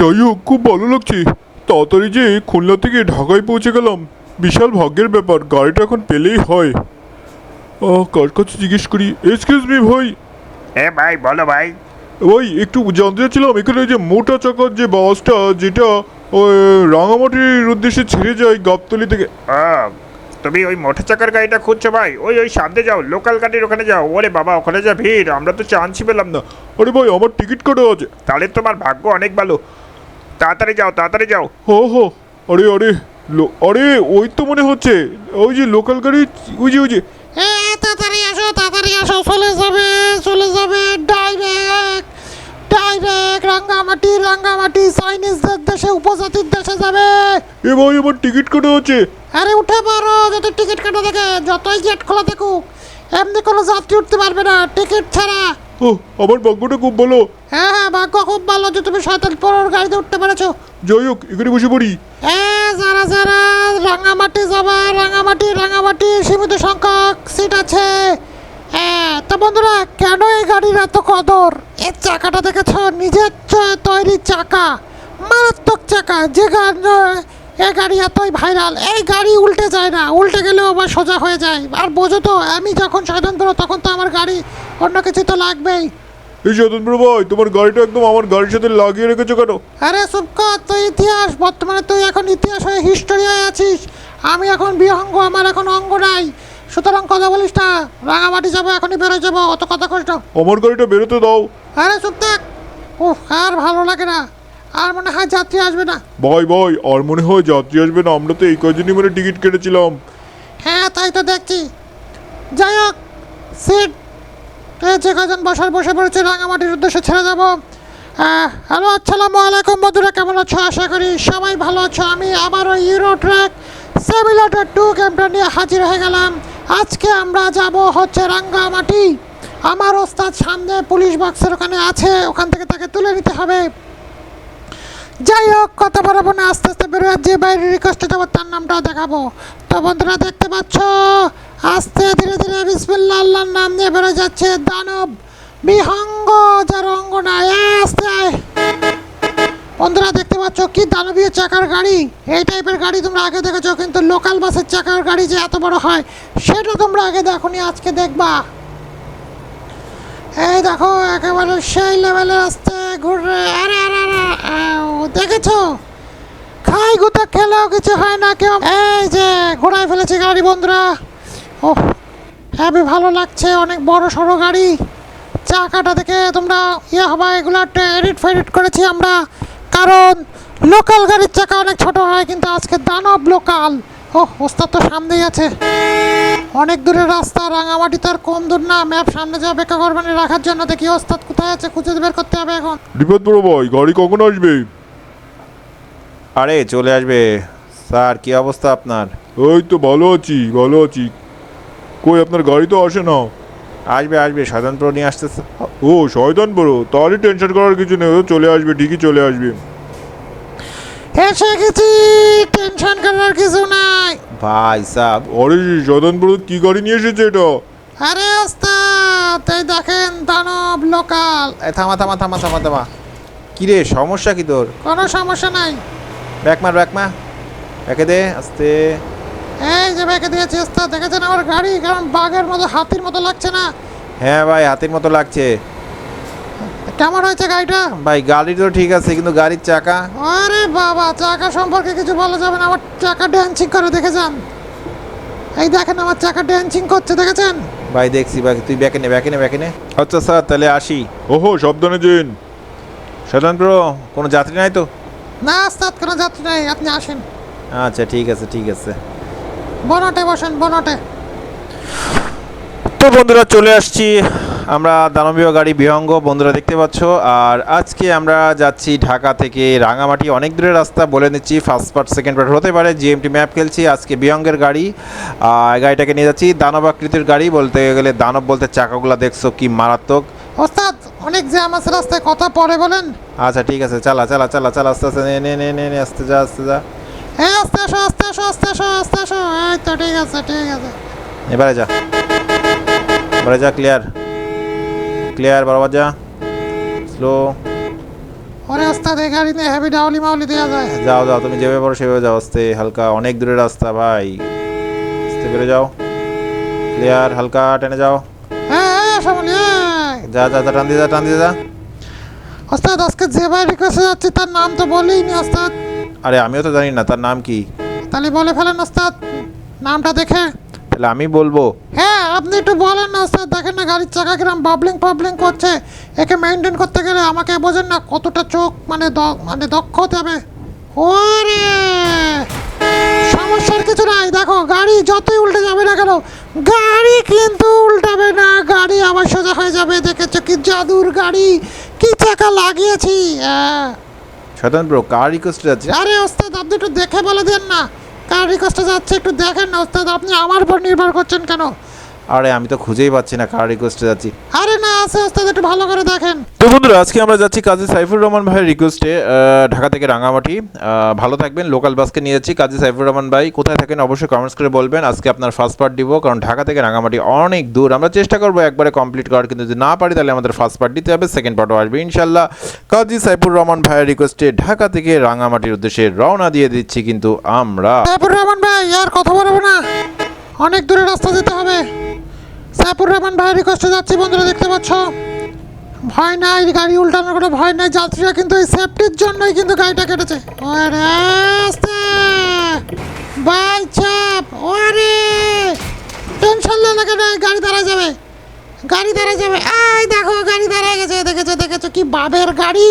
যাই হোক খুব ভালো লাগছে। তাড়াতাড়ি যে খুলনা থেকে ঢাকায় পৌঁছে গেলাম। বিশাল ভাগ্যের ব্যাপার গাড়িটা এখন পেলেই হয়। আহ, কার কাছে জিজ্ঞেস করি? এক্সকিউজ মি ভাই। এ ভাই বলো ভাই। ভাই একটু জানতে চাচ্ছিলাম এখানে যে মোটা চাকার যে বাসটা যেটা ওই রাঙামাটির উদ্দেশ্যে ছেড়ে যায় গাবতলি থেকে। ও তুমি ওই মোটর চাকার গাড়িটা খুঁজছো ভাই? ওই ওই সামনে যাও লোকাল গাড়ির ওখানে যাও। ওরে বাবা ওখানে যা ভিড় আমরা তো চান্সই পেলাম না। আরে ভাই আমার টিকিট কাটা আছে। তাহলে তোমার ভাগ্য অনেক ভালো। তাড়াতাড়ি যাও তাড়াতাড়ি যাও। হো হো আরে আরে লো- আরে ওই তো মনে হচ্ছে ওই যে লোকাল গাড়ি ওই যে ওই যে। এ তাড়াতাড়ি আসো তাড়াতাড়ি আসো চলে যাবে চলে যাবে ডাইরেক্ট ডাইরেক্ট রাঙ্গামাটি রাঙ্গামাটি চাইনিজদের দেশে উপজাতির দেশে যাবে। এ ভাই আমার টিকিট কাটা আছে আরে উঠে পারো যত টিকিট কাটা দেখে যতই গেট খোলা থাকুক এমনি কোনো যাত্রী উঠতে পারবে না টিকিট ছাড়া। ও আমার ভাগ্যটা খুব ভালো। হ্যাঁ হ্যাঁ ভাগ্য খুব ভালো যে তুমি শয়তান পরের গাড়িতে উঠতে পেরেছ। যাই হোক এখানে বসে পড়ি। এ যারা যারা রাঙামাটি যাবা রাঙামাটি রাঙামাটি সীমিত সংখ্যক সিট আছে। হ্যাঁ তো বন্ধুরা কেন এই গাড়ির এত কদর? এর চাকাটা দেখেছ? নিজের তৈরি চাকা মারাত্মক চাকা যে গাড়ি এই গাড়ি এতই ভাইরাল এই গাড়ি উল্টে যায় না উল্টে গেলেও আবার সোজা হয়ে যায়। আর বোঝো তো আমি যখন সাধন করো তখন তো আমার গাড়ি অন্য কিছু তো লাগবেই। এই স্বতন্ত্র ভাই তোমার গাড়িটা একদম আমার গাড়ির সাথে লাগিয়ে রেখেছো কেন? আরে সুপকা তুই ইতিহাস বর্তমানে তুই এখন ইতিহাস হয়ে হিস্টোরি হয়ে আছিস। আমি এখন বিহঙ্গ আমার এখন অঙ্গ নাই। সুতরাং কথা বলিস না রাঙামাটি যাব এখনই বেরোয় যাব অত কথা কষ্ট আমার গাড়িটা বেরোতে দাও। আরে চুপ থাক। উফ আর ভালো লাগে না। আর মনে হয় যাত্রী আসবে না। ভাই ভাই আর মনে হয় যাত্রী আসবে না আমরা তো এই কদিনই মানে টিকিট কেটেছিলাম। হ্যাঁ তাই তো দেখছি। যাই হোক সিট যে কজন বসার বসে পড়েছে রাঙামাটির উদ্দেশ্যে ছেড়ে যাব। হ্যালো আসসালামু আলাইকুম বন্ধুরা কেমন আছো? আশা করি সবাই ভালো আছো। আমি আবারও ইউরো ট্র্যাক সেমিলেটার টু গেমটা নিয়ে হাজির হয়ে গেলাম। আজকে আমরা যাব হচ্ছে রাঙ্গামাটি আমার ওস্তাদ সামনে পুলিশ বক্সের ওখানে আছে ওখান থেকে তাকে তুলে নিতে হবে। যাই হোক কথা বলব না, আস্তে আস্তে বেরোয় যে বাইরে রিকোয়েস্টে যাব তার নামটাও দেখাবো। তো বন্ধুরা দেখতে পাচ্ছ, আস্তে ধীরে ধীরে বিসমিল্লা আল্লাহর নাম নিয়ে বেরোয় যাচ্ছে দানব বিহঙ্গ, যার অঙ্গ নাই। আস্তে আয়। বন্ধুরা দেখতে পাচ্ছ কি দানবীয় চাকার গাড়ি? এই টাইপের গাড়ি তোমরা আগে দেখেছ, কিন্তু লোকাল বাসের চাকার গাড়ি যে এত বড় হয়, সেটা তোমরা আগে দেখোনি, আজকে দেখবা। এই দেখো, একেবারে সেই লেভেলের আসতে ঘুরে আরে আরে আরে দেখেছ? খাই গুতা খেলেও কিছু হয় না, কেউ এই যে, ঘোড়ায় ফেলেছে গাড়ি, বন্ধুরা। ওহ হ্যাভি ভালো লাগছে, অনেক বড় সড়ো গাড়ি। চাকাটা থেকে তোমরা ইয়ে হবে এগুলো এডিট ফেডিট করেছি আমরা। কারণ লোকাল গাড়ির চাকা অনেক ছোট হয়, কিন্তু আজকে দানব লোকাল ও ওস্তাদ তো সামনেই আছে। অনেক দূরের রাস্তা রাঙামাটি তো আর কম দূর না। ম্যাপ সামনে যা বেকা করবানি রাখার জন্য। দেখি ওস্তাদ কোথায় আছে খুঁজে বের করতে হবে এখন। বিপদ বড় ভাই গাড়ি কখন আসবে? আরে চলে আসবে। স্যার কি অবস্থা আপনার? ওই তো ভালো আছি ভালো আছি। কই আপনার গাড়ি তো আসে না। আসবে আসবে সাধারণ নিয়ে আসতেছে। ও শয়তান বড় তাহলে টেনশন করার কিছু নেই ও চলে আসবে ঠিকই চলে আসবে। এসে গেছি টেনশন করার কিছু নাই। ভাই সাহ আরে শয়তান বড় কি গাড়ি নিয়ে এসেছে এটা? আরে ওস্তাদ এই দেখেন দানব লোকাল। এ, থামা থামা থামা থামা থামা। কি রে সমস্যা কি তোর? কোনো সমস্যা নাই। ব্যাক মার ব্যাক মা। একে দে আস্তে। এই যে ব্যাকে দিয়েছি ওস্তাদ দেখেছেন আমার গাড়ি? কারণ বাঘের মতো হাতির মতো লাগছে না। হ্যাঁ ভাই হাতের মতো লাগছে। কেমন হয়েছে গাড়িটা? ভাই গাড়ি তো ঠিক আছে কিন্তু গাড়ির চাকা। আরে বাবা চাকা সম্পর্কে কিছু বলা যাবে না। আমার চাকা ড্যান্সিং করে দেখে যান এই দেখেন আমার চাকা ড্যান্সিং করছে দেখেছেন? ভাই দেখছি ভাই তুই ব্যাকে নে ব্যাকে নে ব্যাকে নে। আচ্ছা স্যার তাহলে আসি। ওহো সাবধানে যেন সাধারণ কোনো যাত্রী নাই তো? না ওস্তাদ কোনো যাত্রী নাই আপনি আসেন। আচ্ছা ঠিক আছে ঠিক আছে। বনটে বসেন বনটে। তো বন্ধুরা চলে আসছি আমরা দানবীয় গাড়ি বিহঙ্গ বন্ধুরা দেখতে পাচ্ছ। আর আজকে আমরা যাচ্ছি ঢাকা থেকে রাঙামাটি। অনেক দূরের রাস্তা বলে নিচ্ছি ফার্স্ট পার্ট সেকেন্ড পার্ট হতে পারে। জিএমটি ম্যাপ খেলছি আজকে বিহঙ্গের গাড়ি। আর গাড়িটাকে নিয়ে যাচ্ছি দানব আকৃতির গাড়ি বলতে গেলে দানব বলতে চাকাগুলো দেখছ কি মারাত্মক। ওস্তাদ অনেক জ্যাম আছে রাস্তায় কথা পরে বলেন। আচ্ছা ঠিক আছে চালা চালা চালা চালা আস্তে আস্তে নে নে নে নে নে আস্তে যা আস্তে যা। এই আস্তে আসো আস্তে আসো আস্তে আসো আস্তে আসো। এই তো ঠিক আছে ঠিক আছে। এবারে যা। এবারে যা ক্লিয়ার ক্লিয়ার বরাবর যা স্লো ওরে ওস্তাদ এই গাড়ি নিয়ে হেভি ডাউলি মাউলি দেওয়া যায়। যাও যাও তুমি যেভাবে পারো সেভাবে যাও আস্তে হালকা অনেক দূরের রাস্তা ভাই। আস্তে বেরো যাও। ক্লিয়ার হালকা টেনে যাও। হ্যাঁ হ্যাঁ হ্যাঁ। যা যা যা টান দিয়ে যা টান দিয়ে যা। ওস্তাদ আজকে যে ভাই রিকোয়েস্টে যাচ্ছি তার নাম তো বলিনি ওস্তাদ। আরে আমিও তো জানি না তার নাম কি? তাহলে বলে ফেলেন ওস্তাদ। নামটা দেখে। তাহলে আমি বলব। হ্যাঁ আপনি একটু বলেন না স্যার। দেখেন না গাড়ির চাকা কিরম বাবলিং পাবলিং করছে। একে মেনটেন করতে গেলে আমাকে বোঝেন না কতটা চোখ মানে মানে দক্ষ হতে হবে। ওরে! সমস্যার কিছু নাই। দেখো গাড়ি যতই উল্টে যাবে না কেন গাড়ি কিন্তু উল্টাবে না। গাড়ি আবার সোজা হয়ে যাবে। দেখেছ কি জাদুর গাড়ি? কি চাকা লাগিয়েছি? হ্যাঁ শয়তান ব্রো কার রিকোয়েস্ট যাচ্ছে আরে ওস্তাদ আপনি একটু দেখে বলে দেন না। কার রিকোয়েস্টে যাচ্ছে একটু দেখেন না ওস্তাদ আপনি আমার উপর নির্ভর করছেন কেন? আরে আমি তো খুঁজেই পাচ্ছি না কার রিকোয়েস্টে যাচ্ছি। আরে না আছে ওস্তাদ একটু ভালো করে দেখেন। তো বন্ধুরা আজকে আমরা যাচ্ছি কাজী সাইফুর রহমান ভাইয়ের রিকোয়েস্টে ঢাকা থেকে রাঙামাটি। ভালো থাকবেন লোকাল বাসকে নিয়ে যাচ্ছি। কাজী সাইফুর রহমান ভাই কোথায় থাকেন অবশ্যই কমেন্টস করে বলবেন। আজকে আপনার ফার্স্ট পার্ট দিব কারণ ঢাকা থেকে রাঙামাটি অনেক দূর। আমরা চেষ্টা করব একবারে কমপ্লিট করার কিন্তু যদি না পারি তাহলে আমাদের ফার্স্ট পার্ট দিতে হবে সেকেন্ড পার্টও আসবে ইনশাল্লাহ কাজী সাইফুর রহমান ভাইয়ের রিকোয়েস্টে ঢাকা থেকে রাঙামাটির উদ্দেশ্যে রওনা দিয়ে দিচ্ছি কিন্তু আমরা। সাইফুর রহমান ভাই আর কথা বলব না। অনেক দূরে রাস্তা যেতে হবে। সাইফুর রহমান ভাই রিকোয়েস্টে যাচ্ছি, বন্ধুরা, দেখতে পাচ্ছ? ভয় নাই, গাড়ি উল্টানোর কোনো ভয় নাই, যাত্রীরা কিন্তু এই সেফটির জন্যই কিন্তু গাড়িটা কেটেছে। ওরে আস্তে! বাই চাপ, ওরে! টেনশন না কেন গাড়ি দাঁড়া যাবে? গাড়ি দাঁড়া যাবে। এই দেখো, গাড়ি দাঁড়ায় গেছে, দেখেছ দেখেছ, কি বাবের গাড়ি?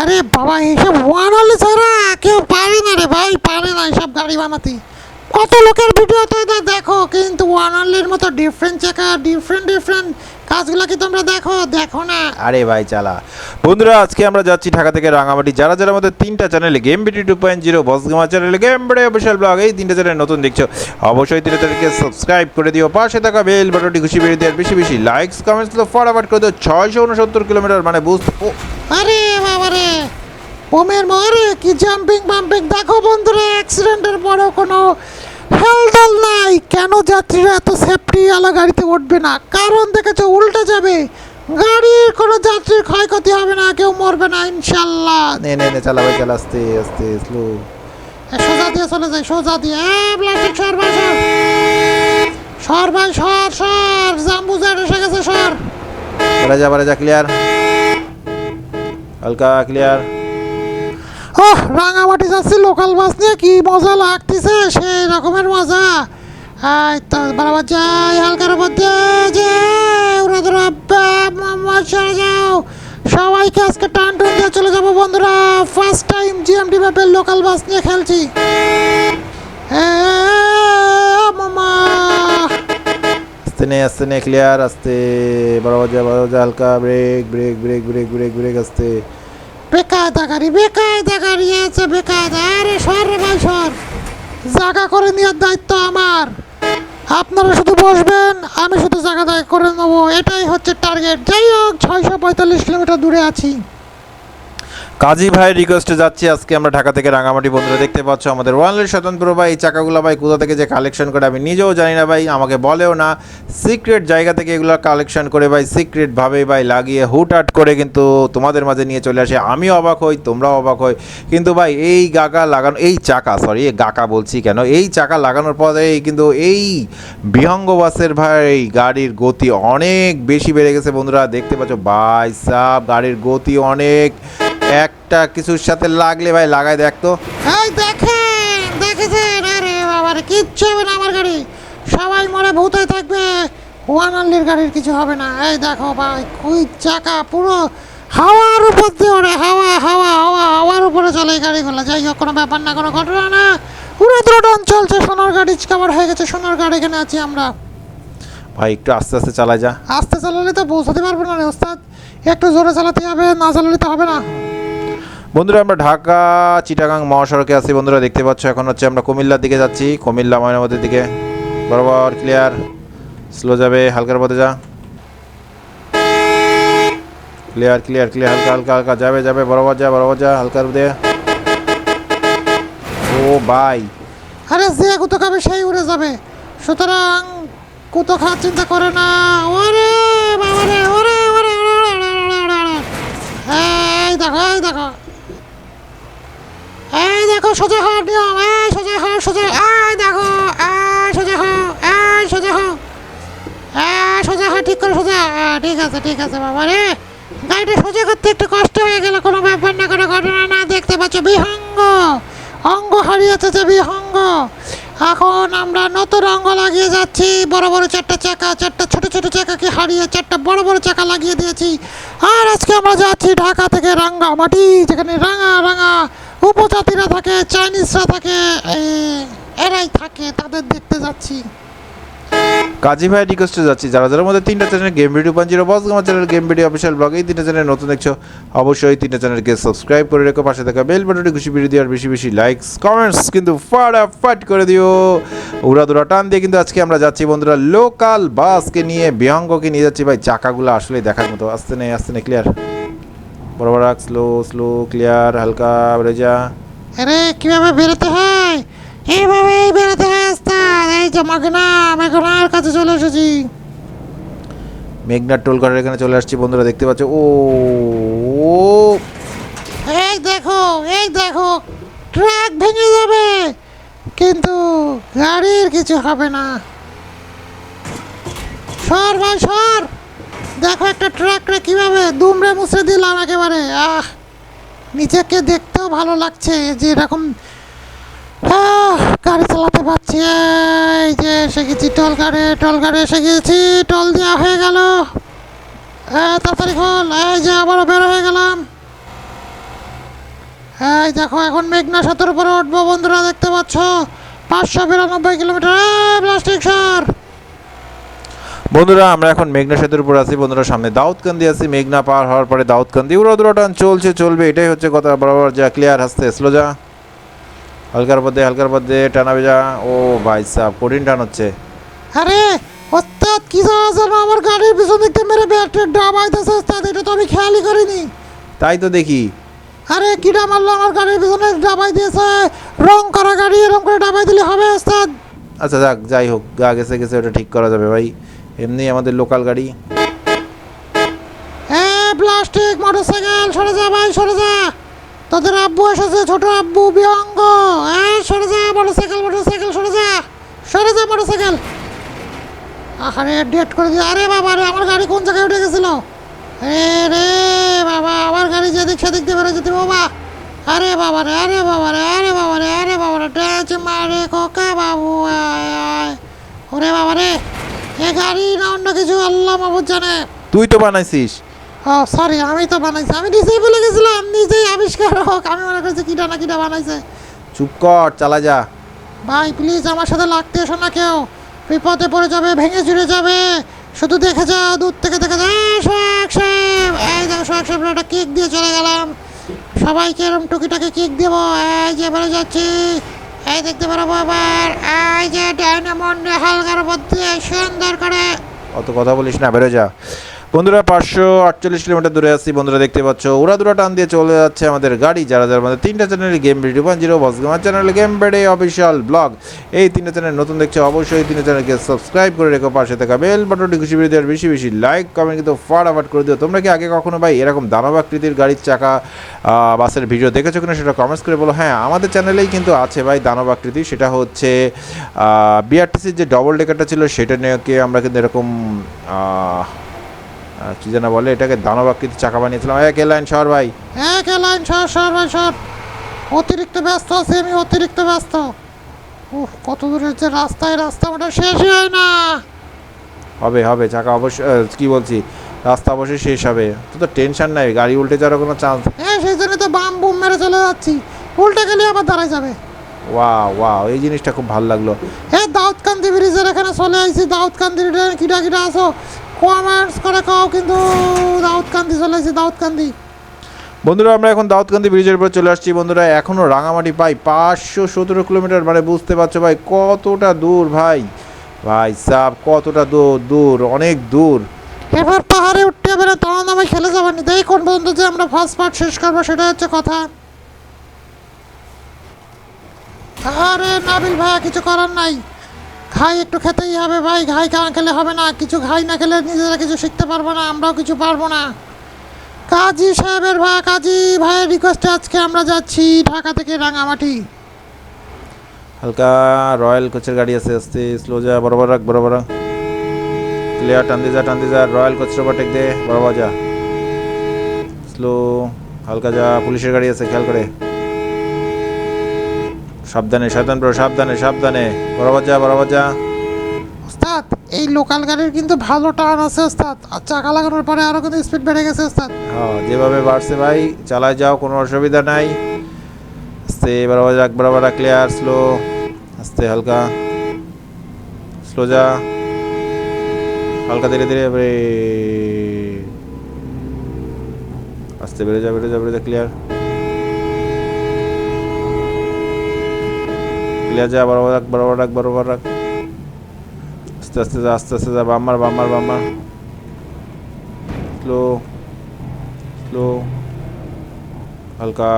আরে বাবা, এইসব ওয়ানালি ছাড়া কেউ পারে না রে ভাই, পারে না এইসব গাড়ি বানাতে। কত লোকের ভিডিও তো দেখো কিন্তু ওয়ানালির মতো ডিফারেন্ট চাকা ডিফারেন্ট ডিফারেন্ট কাজগুলো কি তোমরা দেখো? দেখো না। আরে ভাই চালা। বন্ধুরা আজকে আমরা যাচ্ছি ঢাকা থেকে রাঙামাটি। যারা যারা আমাদের তিনটা চ্যানেলে গেম বিটি টু পয়েন্ট জিরো বসগামা চ্যানেলে গেম বিটি অফিসিয়াল ব্লগ এই তিনটা চ্যানেল নতুন দেখছ অবশ্যই তিনটা চ্যানেলকে সাবস্ক্রাইব করে দিও। পাশে থাকা বেল বাটনটি খুশি বেরিয়ে দেওয়ার বেশি বেশি লাইকস কমেন্টস তো ফটাফট করে দিও। ছয়শো উনসত্তর কিলোমিটার মানে বুঝতে আরে বাবা রে বোমের মরে কি জাম্পিং বাম্পিং দেখো বন্ধুরা অ্যাক্সিডেন্টের পরেও কোনো হেলদল নাই। কেন যাত্রীরা এত সেফটি আলা গাড়িতে উঠবে না? কারণ দেখেছ উল্টে যাবে। গাড়ির কোনো যাত্রীর ক্ষয়ক্ষতি হবে না কেউ মরবে না ইনশাল্লাহ। নে নে নে চালা ভাই চালা আস্তে আস্তে স্লো সোজা দিয়ে চলে যায় সোজা দিয়ে। এ প্লাস্টিক সর ভাই সর। সর ভাই সর সর। জাম্বুজার এসে গেছে সর। বারে যা ক্লিয়ার হালকা ক্লিয়ার ওহ, রাঙামাটি যাচ্ছি লোকাল বাস নিয়ে। কি মজা লাগতেছে, সেই রকমের মজা। বরাবর যাই, হালকার দিয়ে যে ওরা ধরো সরে যাও। সবাইকে আজকে টান টান দিয়ে চলে যাব, বন্ধুরা। ফার্স্ট টাইম জিএমডি ম্যাপের লোকাল বাস নিয়ে খেলছি। আস্তে নে আস্তে নে ক্লিয়ার আস্তে। যা বরাবর যা, হালকা brake brake brake brake brake brake আস্তে। বেকায়দা গাড়ি বেকায়দা গাড়ি আছে, বেকায়দা। আরে সর রে ভাই, সর। জায়গা করে নেওয়ার দায়িত্ব আমার। আপনারা শুধু বসবেন, আমি শুধু জায়গা করে নেব। এটাই হচ্ছে টার্গেট যাই হোক, ছয়শো পঁয়তাল্লিশ কিলোমিটার দূরে আছি। কাজী ভাই রিকোয়েস্টে যাচ্ছি। আজকে আমরা ঢাকা থেকে রাঙামাটি বন্ধুরা দেখতে পাচ্ছ আমাদের ওয়ানলের স্বতন্ত্র ভাই, এই চাকাগুলো ভাই কোথা থেকে যে কালেকশন করে আমি নিজেও জানি না ভাই, আমাকে বলেও না। সিক্রেট জায়গা থেকে এগুলো কালেকশন করে ভাই সিক্রেটভাবে ভাই লাগিয়ে হুটহাট করে কিন্তু তোমাদের মাঝে নিয়ে চলে আসে। আমিও অবাক হই, তোমরাও অবাক হই। কিন্তু ভাই, এই গাকা লাগানো, এই চাকা সরি গাকা বলছি কেন? এই চাকা লাগানোর পরে কিন্তু এই বিহঙ্গ বাসের ভাই গাড়ির গতি অনেক বেশি বেড়ে গেছে বন্ধুরা। দেখতে পাচ্ছ, ভাই সাব, গাড়ির গতি অনেক। একটা কিছুর সাথে লাগলে ভাই লাগাই দেখতো এই দেখেন দেখেছেন? আরে বাবারে কিচ্ছু হবে না আমার গাড়ি। সবাই মরে ভূতে থাকবে। ওয়ান আল্লির গাড়ির কিছু হবে না। এই দেখো ভাই কুই চাকা পুরো হাওয়ার উপর দিয়ে ওরে হাওয়া হাওয়া হাওয়া হাওয়ার উপরে চলে এই গাড়িগুলো। যাই হোক কোনো ব্যাপার না কোনো ঘটনা না। পুরো দ্রুটন চলছে সোনার গাড়ি কভার হয়ে গেছে সোনার গাড়ি এখানে আছি আমরা। ভাই একটু আস্তে আস্তে চালাই যা। আস্তে চালালে তো পৌঁছাতে পারব না রে ওস্তাদ। একটু জোরে চালাতে হবে না চালালে তো হবে না। বন্ধুরা আমরা ঢাকা চিটাগাং মহাসড়কে আছি বন্ধুরা দেখতে পাচ্ছ এখন হচ্ছে আমরা কুমিল্লার দিকে যাচ্ছি কুমিল্লা ময়নামতির দিকে বরাবর ক্লিয়ার স্লো যাবে হালকার পথে যা ক্লিয়ার ক্লিয়ার ক্লিয়ার হালকা হালকা হালকা যাবে যাবে বরাবর যা বরাবর যা হালকার দিয়ে ও বাই আরে যে কুতো খাবে সেই উড়ে যাবে সুতরাং কুতো খাওয়ার চিন্তা করে না ওরে বাবারে ওরে ওরে ওরে, ওরে, ওরে, ওরে, ওরে। এই দেখো এই দেখো, সোজা হওয়ার নিয়ম এই সোজা হও, সোজা এই দেখো, এই সোজা হও, এই সোজা হও। এই সোজা হও, ঠিক করে সোজা। ঠিক আছে ঠিক আছে বাবা রে। গাড়িটা সোজা করতে একটু কষ্ট হয়ে গেল, কোনো ব্যাপার না, কোনো ঘটনা না। দেখতে পাচ্ছ বিহঙ্গ। অঙ্গ হারিয়েছে যে বিহঙ্গ। এখন আমরা নতুন অঙ্গ লাগিয়ে যাচ্ছি। বড় বড় চারটা চাকা, চারটা ছোট ছোট চাকাকে হারিয়ে চারটা বড় বড় চাকা লাগিয়ে দিয়েছি। আর আজকে আমরা যাচ্ছি ঢাকা থেকে রাঙ্গামাটি, যেখানে রাঙা রাঙা উপজাতিরা থাকে, চাইনিজরা থাকে এরাই থাকে, তাদের দেখতে যাচ্ছি। কাজী ভাই রিকোয়েস্টে যাচ্ছি। যারা যারা মধ্যে তিনটা চ্যানেল গেম ভিডিও পান zero boss gamer channel game video official blog এই তিনটা চ্যানেল নতুন দেখছ, অবশ্যই তিনটা চ্যানেলকে সাবস্ক্রাইব করে রেখো, পাশে থাকা বেল বাটনটি খুশি ভিডিও দিয়ে আর বেশি বেশি লাইকস কমেন্টস কিন্তু ফাটাফাট করে দিও। উড়া দুরা টান দিয়ে কিন্তু আজকে আমরা যাচ্ছি বন্ধুরা লোকাল বাসকে নিয়ে বিহঙ্গকে নিয়ে যাচ্ছি। ভাই, চাকাগুলো আসলে দেখার মতো, আসতে নেই আসতে নেই ক্লিয়ার বড় বড় স্লো স্লো ক্লিয়ার হালকা রেজা আরে কীভাবে বেরোতে হয়? এইভাবেই বেরোতে হয় ওস্তাদ এই যে মাগনা মাগনার কাছে চলে এসেছি। মেঘনার টোল কাটার এখানে চলে আসছি বন্ধুরা দেখতে পাচ্ছ? ও। এই দেখো এই দেখো ট্রাক ভেঙে যাবে। কিন্তু গাড়ির কিছু হবে না। সর ভাই সর! দেখো একটা ট্রাকটা কীভাবে দুমড়ে মুছড়ে দিলাম একেবারে। আহ, নিজেকে দেখতেও ভালো লাগছে যে এরকম গাড়ি চালাতে পারছি। এই যে এসে গেছি টল গাড়ি টল গাড়ি এসে গেছি টল দেওয়া হয়ে গেল। হ্যাঁ তাড়াতাড়ি খোল, এই যে আবারও বের হয়ে গেলাম। এই দেখো, এখন মেঘনা সেতুর উপরে উঠবো বন্ধুরা, দেখতে পাচ্ছ? পাঁচশো বিরানব্বই কিলোমিটার প্লাস্টিক সার। বন্ধুরা আমরা এখন মেঘনা সেতুর উপর আছি। বন্ধুরা সামনে দাউদকান্দি আছি। মেঘনা পার হওয়ার পরে দাউদকান্দি উড়ো দুরাটান চলছে চলবে। এটাই হচ্ছে কথা। বরাবর যা ক্লিয়ার হাসতে স্লো যা। হালকার পথে হালকার পথে টানা বেজা ও ভাই সাহ কঠিন টান হচ্ছে। আরে ওস্তাদ কি জানা আমার গাড়ির পিছন দিকতে মেরে ব্যাটারি ডাবাইতেছে ওস্তাদ এটা তো আমি খেয়ালই করিনি। তাই তো দেখি। আরে কিটা মারলো আমার গাড়ির পিছনে ডাবাই দিয়েছে। রং করা গাড়ি এরকম করে ডাবাই দিলে হবে ওস্তাদ আচ্ছা যাক যাই হোক গা গেছে গেছে ওটা ঠিক করা যাবে ভাই। এমনি আমাদের লোকাল গাড়ি। প্লাস্টিক মোটরসাইকেল সরে যা ভাই, সরে যা। তোদের আব্বু এসেছে, ছোট আব্বু, বিহঙ্গ। হ্যাঁ সরে যা মোটরসাইকেল মোটরসাইকেল সরে যা। সরে যা মোটরসাইকেল আরে ডেট করে দিয়ে আরে বাবা রে, আমার গাড়ি কোন জায়গায় উঠে গেছিল? এ রে বাবা, আমার গাড়ি যেদিক সেদিক দিয়ে বেরো যেতে বাবা। আরে বাবা রে, আরে বাবা রে, আরে বাবা রে, আরে বাবা রে ডেচ মারে কোকা বাবু ওরে বাবা রে। এ গাড়ি না অন্য কিছু আল্লাহ মাবুদ জানে। তুই তো বানাইছিস। ও সরি আমি তো বানাইছি। আমি নিজেই বলে গেছিলাম নিজেই আবিষ্কার হোক। আমি মনে করছি কিটা না কিটা বানাইছে। চুপ কর চালা যা। ভাই প্লিজ আমার সাথে লাগতে এসো না কেউ। বিপদে পড়ে যাবে ভেঙে চুরে যাবে। শুধু দেখে যাও দূর থেকে দেখে যাও। সোহাগ সাহেব এই দেখো সোহাগ সাহেব একটা কেক দিয়ে চলে গেলাম। সবাইকে এরকম টুকিটাকে কেক দেবো। এই যে বেড়ে যাচ্ছি। এই দেখতে পারব আবার এই যে ডায়নামন্ড হালকার মধ্যে সুন্দর করে অত কথা বলিস না বেরো যা। বন্ধুরা, পাঁচশো আটচল্লিশ কিলোমিটার দূরে আছি। বন্ধুরা, দেখতে পাচ্ছ ওরা দুরা টান দিয়ে চলে যাচ্ছে আমাদের গাড়ি, যারা যারা আমাদের তিনটা চ্যানেলে game video one zero boss gamer channel game বেডে অফিসিয়াল ব্লগ এই তিনটা চ্যানেল নতুন দেখছ, অবশ্যই তিনটা চ্যানেলকে সাবস্ক্রাইব করে রেখো, পাশে থাকা বেল বাটনটি খুশি বেরিয়ে দেওয়ার বেশি বেশি লাইক কমেন্ট কিন্তু ফাটাফাট করে দিও। তোমরা কি আগে কখনো ভাই এরকম দানব আকৃতির গাড়ির চাকা বাসের ভিডিও দেখেছ কিনা সেটা কমেন্টস করে বলো। হ্যাঁ আমাদের চ্যানেলেই কিন্তু আছে ভাই দানব আকৃতি, সেটা হচ্ছে বিআরটিসির যে ডবল ডেকারটা ছিল, সেটা নিয়ে আমরা কিন্তু এরকম কি যেন বলে এটাকে দানব চাকা বানিয়েছিলাম। এক লাইন সর ভাই। এক লাইন সর সর ভাই সর। অতিরিক্ত ব্যস্ত আছি আমি অতিরিক্ত ব্যস্ত। উফ কত দূরের যে রাস্তায় রাস্তা ওটা শেষই হয় না। হবে হবে চাকা অবশ্যই আহ, কি বলছি রাস্তা অবশ্যই শেষ হবে। তো তো টেনশন নাই গাড়ি উল্টে যাওয়ার কোনো চান্স হ্যাঁ সেই জন্য তো বাম বুম মেরে চলে যাচ্ছি। উল্টে গেলে আবার দাঁড়ায় যাবে। ওয়া ওয়া এই জিনিসটা খুব ভালো লাগল। এ দাউদকান্দি ব্রিজের এখানে চলে আইছি। দাউদকান্দি কিটা কিটা আসো কমেন্টস করে কাও কিন্তু দাউদকান্দি চলে আইছি দাউদকান্দি। বন্ধুরা আমরা এখন দাউদকান্দি ব্রিজের উপর চলে আসছি। বন্ধুরা এখনও রাঙামাটি পাই পাঁচশো সতেরো কিলোমিটার মানে বুঝতে পারছ ভাই কতটা দূর ভাই? ভাই সাব কতটা দূর? দূর অনেক দূর। এবার পাহাড়ে উঠতে হবে তখন আমি খেলে যাব না। দেখি কোন পর্যন্ত যে আমরা ফার্স্ট পার্ট শেষ করব সেটা হচ্ছে কথা। আরে নাবিল ভাই কিছু করার নাই। ঘাই একটু খেতেই হবে ভাই। ঘাই না খেলে হবে না। কিছু ঘাই না খেলে নিজেরা কিছু শিখতে পারব না, আমরাও কিছু পারব না। কাজী সাহেবের ভাই কাজী ভাইয়ের রিকোয়েস্টে আজকে আমরা যাচ্ছি ঢাকা থেকে রাঙামাটি। হালকা রয়্যাল কোচের গাড়ি আছে, আস্তে স্লো যা, বরাবর রাখ, বরাবর ক্লিয়ার টান দিয়ে যা, টান দিয়ে যা, রয়্যাল কোচের ওভারটেক দে, বরাবর যা। স্লো হালকা যা, পুলিশের গাড়ি আছে, খেয়াল করে। সাবধানে সাবধান ব্রো সাবধানে সাবধানে। বরাবর যা বরাবর যা ওস্তাদ এই লোকাল গাড়ির কিন্তু ভালো টার্ন আছে ওস্তাদ। আর চাকা লাগানোর পরে আরও কিন্তু স্পিড বেড়ে গেছে ওস্তাদ। হ্যাঁ যেভাবে বাড়ছে ভাই চালায় যাও কোনো অসুবিধা নাই। আস্তে বরাবর রাখ বরাবর রাখ ক্লিয়ার স্লো আস্তে হালকা। স্লো যা। হালকা ধীরে ধীরে আস্তে বেড়ে যা বেড়ে যা বেড়ে যা ক্লিয়ার ক্লিয়ার যা বরাবর রাখ বরাবর রাখ বরাবর রাখ আস্তে আস্তে যা, আস্তে আস্তে যা, বাম্মার বাম্মার বাম্মার। স্লো স্লো হালকা।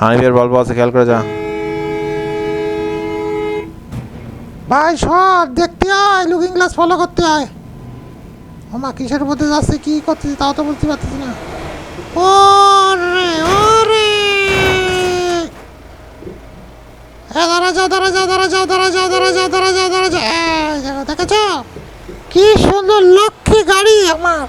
হানিফের বল্ব আছে, খেয়াল করে যা। ভাই সর দেখতে আয় লুকিং গ্লাস ফলো করতে আয়। ওমা কিসের মধ্যে যাচ্ছে, কি করতেছি, তাও তো বলতে পারতেছি না। ওরে ওরে এ দাঁড়া যাও দাঁড়া যাও দাঁড়া যাও দাঁড়া যাও দাঁড়া যাও দাঁড়া যাও, দাঁড়া এই কি সুন্দর লক্ষ্মী গাড়ি আমার।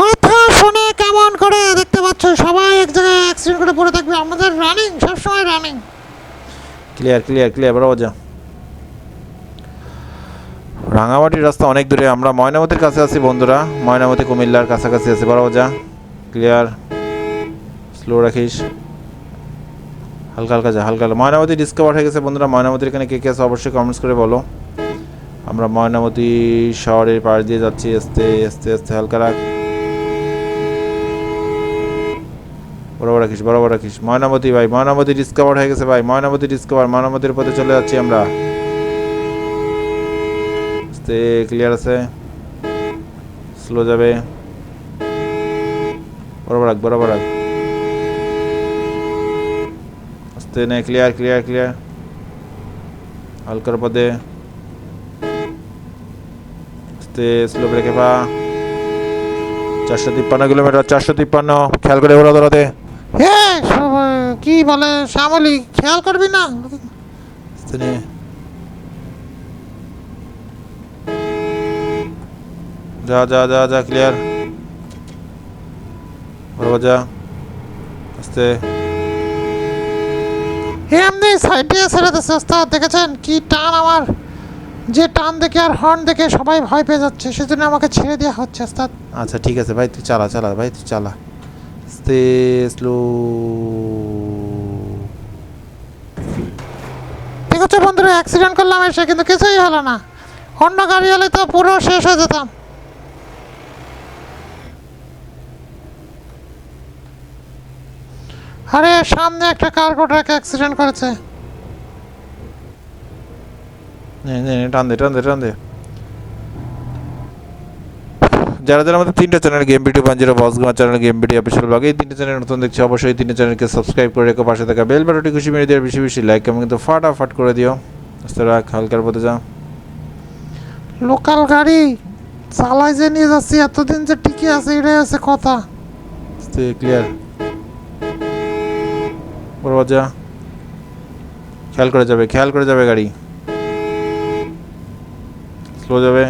কথা শুনে কেমন করে দেখতে পাচ্ছ? সবাই এক জায়গায় অ্যাক্সিডেন্ট করে পড়ে থাকবে। আমাদের রানিং সবসময় রানিং ক্লিয়ার ক্লিয়ার ক্লিয়ার বরাবর যা রাঙামাটির রাস্তা অনেক দূরে। আমরা ময়নামতির কাছে আছি বন্ধুরা। ময়নামতি কুমিল্লার কাছাকাছি আছে। বরাবর যা ক্লিয়ার স্লো রাখিস। হালকা হালকা যা, হালকা ময়নামতি ডিসকভার হয়ে গেছে বন্ধুরা। ময়নামতির এখানে কে কে আছে অবশ্যই কমেন্টস করে বলো। আমরা ময়নামতি শহরের পাশ দিয়ে যাচ্ছি। আস্তে আস্তে আস্তে, হালকা রাখ। বরাবর রাখিস বরাবর রাখিস। ময়নামতি ভাই, ময়নামতি ডিসকভার হয়ে গেছে ভাই। ময়নামতি ডিসকভার ময়নামতির পথে চলে যাচ্ছি আমরা। আস্তে ক্লিয়ার আছে? স্লো যাবে। বরাবর রাখ বরাবর রাখ। নে ক্লিয়ার ক্লিয়ার ক্লিয়ার হালকার পদে আস্তে স্লো ব্রেকে পা চারশো তিপ্পান্ন কিলোমিটার চারশো তিপ্পান্ন খেয়াল করে ওরা দৌড়াতে হে সবাই কি বলে শ্যামলি খেয়াল করবি না যা যা যা যা ক্লিয়ার বরাবর যা আস্তে এমনি সাইডে ছেড়ে দিচ্ছে ওস্তাদ দেখেছেন? কি টান আমার। যে টান দেখে আর হর্ন দেখে সবাই ভয় পেয়ে যাচ্ছে সেজন্য আমাকে ছেড়ে দেওয়া হচ্ছে ওস্তাদ। আচ্ছা ঠিক আছে ভাই তুই চালা চালা ভাই তুই চালা। আস্তে স্লো। ঠিক আছে বন্ধুরা অ্যাক্সিডেন্ট করলাম এসে কিন্তু কিছুই হলো না। অন্য গাড়ি হলে তো পুরো শেষ হয়ে যেতাম। আরে সামনে একটা কার্গো ট্রাক অ্যাক্সিডেন্ট করেছে। নে নে নে, টান দে টান দে টান দে। যারা যারা আমাদের তিনটা চ্যানেল গেম ভিডিও পান zero boss gamer channel game video official blog এই তিনটা চ্যানেল নতুন দেখছি অবশ্যই এই তিনটা চ্যানেলকে সাবস্ক্রাইব করে রেখো পাশে থাকা বেল বাটনটি খুশি মেরে দিয়ে বেশি বেশি লাইক এবং কিন্তু ফাটাফাট করে দিও। আস্তে রাখ হালকার পথে যা। লোকাল গাড়ি চালাই যে নিয়ে যাচ্ছি এতদিন যে টিকে আছে এটাই হচ্ছে কথা। ক্লিয়ার বরাবর খেয়াল করে যাবে খেয়াল করে যাবে গাড়ি। স্লো যাবে।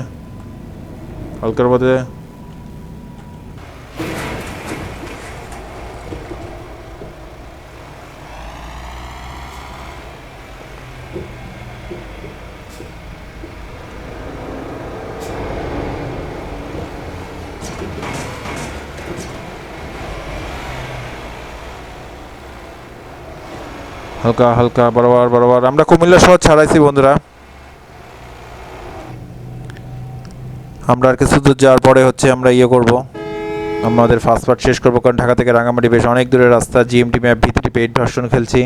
হালকার পথে। হালকা হালকা, বরাবর বরাবর। আমরা কুমিল্লা শহর ছাড়াইছি, বন্ধুরা। আমরা আর কিছু দূর যাওয়ার পরে হচ্ছে আমরা ইয়ে করব। আমাদের ফার্স্ট পার্ট শেষ করব, কারণ ঢাকা থেকে রাঙামাটি বেশ অনেক দূরের রাস্তা। জিএমটি ম্যাপ ভিত্তি পেট ভার্সন খেলছি।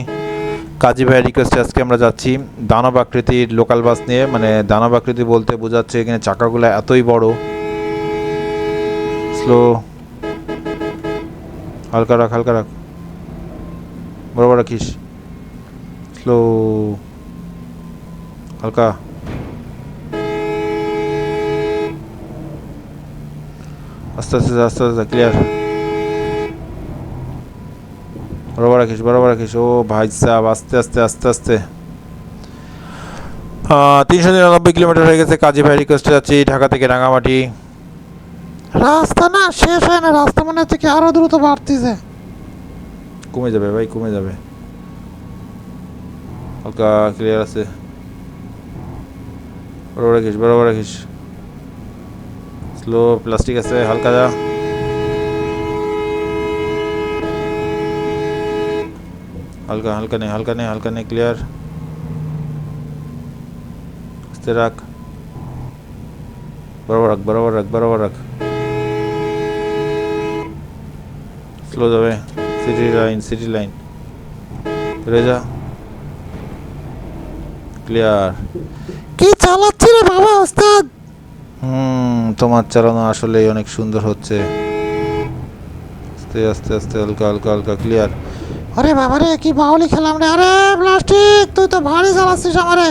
কাজী ভাইয়ের রিকোয়েস্টে আজকে আমরা যাচ্ছি দানব আকৃতির লোকাল বাস নিয়ে। মানে দানব আকৃতি বলতে বোঝাচ্ছে এখানে চাকাগুলো এতই বড়। স্লো হালকা রাখ হালকা রাখ। বরাবর রাখিস। স্লো হালকা আস্তে আস্তে আস্তে আস্তে ক্লিয়ার বরাবর রাখিস বরাবর রাখিস ও ভাই সাহেব আস্তে আস্তে আস্তে আস্তে তিনশো নিরানব্বই কিলোমিটার হয়ে গেছে কাজী ভাই রিকোয়েস্টে যাচ্ছি ঢাকা থেকে রাঙামাটি। রাস্তা না শেষ হয় না রাস্তা মনে হচ্ছে কি আরও দ্রুত বাড়তেছে। কমে যাবে ভাই কমে যাবে। হালকা ক্লিয়ার আছে বরাবর রাখিস বরাবর রাখিস স্লো প্লাস্টিক আছে হালকা যা হালকা হালকা নেই হালকা নেই হালকা নেই ক্লিয়ার আস্তে রাখ বরাবর রাখ বরাবর রাখ বরাবর রাখ স্লো যাবে সিটি লাইন সিটি লাইন ফিরে যা ক্লিয়ার কি চালাচ্ছি রে বাবা ওস্তাদ? হুম তোমার চালানো আসলেই অনেক সুন্দর হচ্ছে। আস্তে আস্তে আস্তে হালকা হালকা হালকা ক্লিয়ার আরে বাবা রে কি বাউলি খেলাম রে আরে প্লাস্টিক তুই তো ভারী চালাচ্ছিস আমারে।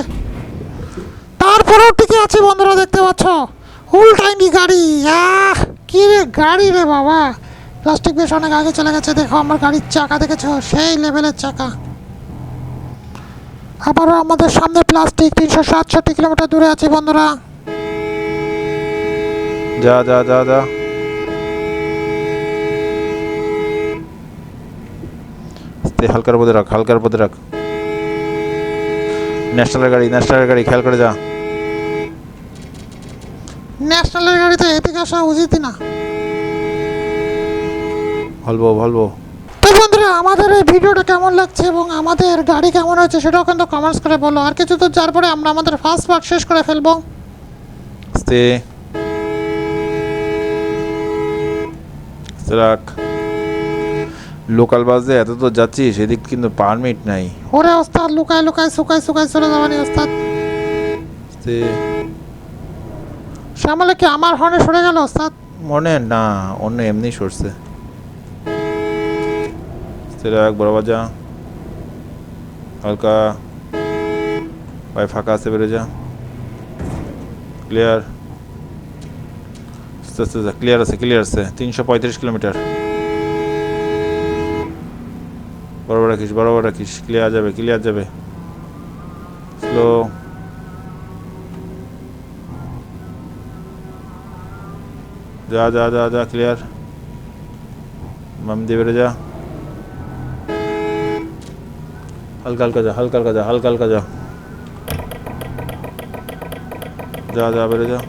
তারপরেও টিকে আছে বন্ধুরা দেখতে পাচ্ছ? উল্টাইনি গাড়ি আহ কি রে গাড়ি রে বাবা। প্লাস্টিক বেশ অনেক আগে চলে গেছে দেখো আমার গাড়ির চাকা দেখেছ? সেই লেভেলের চাকা। আবারও আমাদের সামনে প্লাস্টিক তিনশো সাতষট্টি কিলোমিটার দূরে আছে বন্ধুরা। যা যা যা যা। হালকার পথে রাখ হালকার পথে রাখ। ন্যাশনালের গাড়ি ন্যাশনালের গাড়ি খেয়াল করে যা। ন্যাশনালের গাড়িতে এদিকে আসা উচিত না। Volvo Volvo. আমাদের এই ভিডিওটা কেমন লাগছে এবং আমাদের গাড়ি কেমন হয়েছে সেটাও কিন্তু কমেন্টস করে বলো। আর কিছু তো যার পরে আমরা আমাদের ফার্স্ট পার্ট শেষ করে ফেলব। রাখ। লোকাল বাসে এত তো যাচ্ছিস এদিক কিন্তু পারমিট নাই। ওরে ওস্তাদ লুকায় লুকায় শুকায় শুকায় চলে যাবানি ওস্তাদ। শ্যামলে কি আমার হর্নে সরে গেল ওস্তাদ। মনে না অন্য এমনি সরছে। সেটা এক বরাবর যা হালকা ভাই ফাঁকা আছে বেরো যা ক্লিয়ার আস্তে আস্তে যা ক্লিয়ার আছে ক্লিয়ার আছে তিনশো পঁয়ত্রিশ কিলোমিটার বরাবর রাখিস বরাবর রাখিস ক্লিয়ার যাবে ক্লিয়ার যাবে স্লো যা যা যা যা ক্লিয়ার মাম দিয়ে বেরো যা হালকা হালকা যা হালকা হালকা যা হালকা হালকা যা যা যা বেরো যা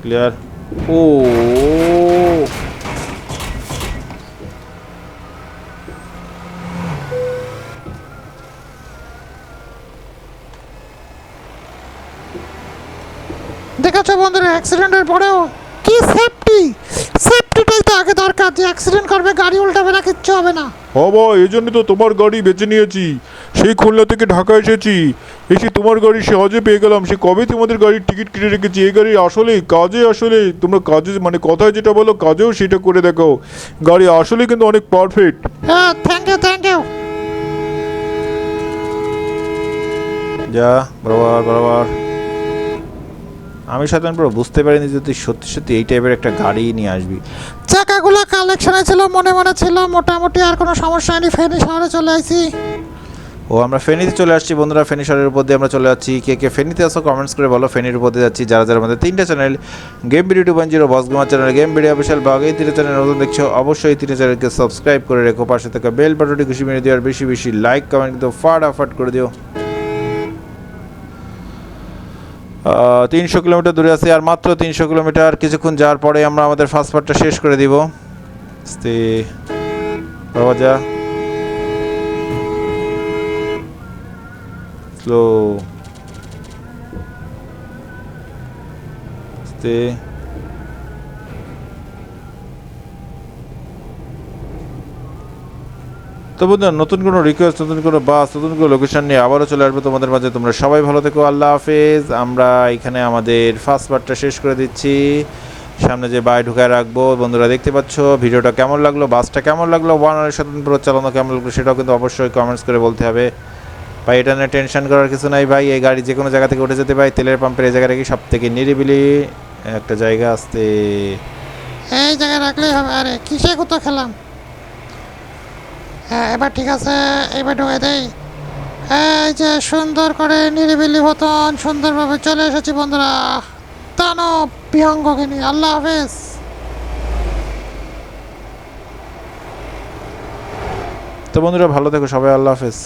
ক্লিয়ার ও দেখেছ বন্ধুরা অ্যাক্সিডেন্টের পরেও কি সেফটি সেফটিটাই তো আগে দরকার যে অ্যাক্সিডেন্ট করবে গাড়ি উল্টাবে না কিচ্ছু হবে না। বাবা এই জন্য তো তোমার গাড়ি বেছে নিয়েছি। সেই খুলনা থেকে ঢাকা এসেছি। এসে তোমার গাড়ি সহজে পেয়ে গেলাম। সে কবে তোমাদের গাড়ির টিকিট কেটে রেখেছি? এই গাড়ি আসলে কাজে আসলে তোমরা কাজে মানে কথায় যেটা বলো কাজেও সেটা করে দেখো গাড়ি আসলে কিন্তু অনেক পারফেক্ট হ্যাঁ থ্যাংক ইউ থ্যাংক ইউ যা বরাবর বরাবর। আমি সাধারণ পুরো বুঝতে পারিনি যে তুই সত্যি সত্যি এই টাইপের একটা গাড়ি নিয়ে আসবি। চাকাগুলো কালেকশনে ছিল মনে মনে ছিল মোটামুটি আর কোনো সমস্যা নেই ফেনি শহরে চলে আসি ও আমরা ফেনীতে চলে আসছি বন্ধুরা ফেনী শহরের উপর দিয়ে আমরা চলে যাচ্ছি। কে কে ফেনীতে আসো কমেন্টস করে বলো ফেনীর উপর দিয়ে যাচ্ছি। যারা যারা আমাদের তিনটা channel game video two point zero boss gamer channel game video official blog এই তিনটা চ্যানেল নতুন দেখছ অবশ্যই তিনটা চ্যানেলকে সাবস্ক্রাইব করে রেখো। পাশে থাকা বেল বাটনটি খুশি মেরে দিও আর বেশি বেশি লাইক কমেন্ট কিন্তু ফাটাফাট করে দিও। তিনশো কিলোমিটার দূরে আছি, আর মাত্র তিনশো কিলোমিটার কিছুক্ষণ যাওয়ার পরে আমরা আমাদের ফার্স্ট পার্টটা শেষ করে দিব। যা স্লো আস্তে। তো বন্ধুরা, নতুন কোনো রিকোয়েস্ট নতুন কোনো বাস নতুন কোনো লোকেশন নিয়ে আবারও চলে আসবে তোমাদের মাঝে। তোমরা সবাই ভালো থেকো, আল্লাহ হাফেজ। আমরা এখানে আমাদের ফার্স্ট পার্টটা শেষ করে দিচ্ছি। সামনে যে বাই ঢুকায় রাখব, বন্ধুরা দেখতে পাচ্ছ, ভিডিওটা কেমন লাগল বাসটা কেমন লাগল ওয়ান আর স্বতন্ত্র চালানো কেমন লাগল, সেটাও কিন্তু অবশ্যই কমেন্টস করে বলতে হবে। ভাই, এটা নিয়ে টেনশন করার কিছু নাই ভাই, এই গাড়ি যে কোনো জায়গা থেকে উঠে যেতে ভাই তেলের পাম্পের এই জায়গাটা কি সব থেকে নিরিবিলি একটা জায়গা আসতে। এই জায়গায় রাখলেই হবে, আরে কিসে কত খেলাম? হ্যাঁ এবার ঠিক আছে, এবার ঢুকে দেই। এই যে সুন্দর করে নিরিবিলি মতন সুন্দরভাবে চলে এসেছি বন্ধুরা। দানব বিহঙ্গকে নিয়ে, আল্লাহ হাফেজ। তো বন্ধুরা, ভালো থেকো, সবাই আল্লাহ হাফেজ।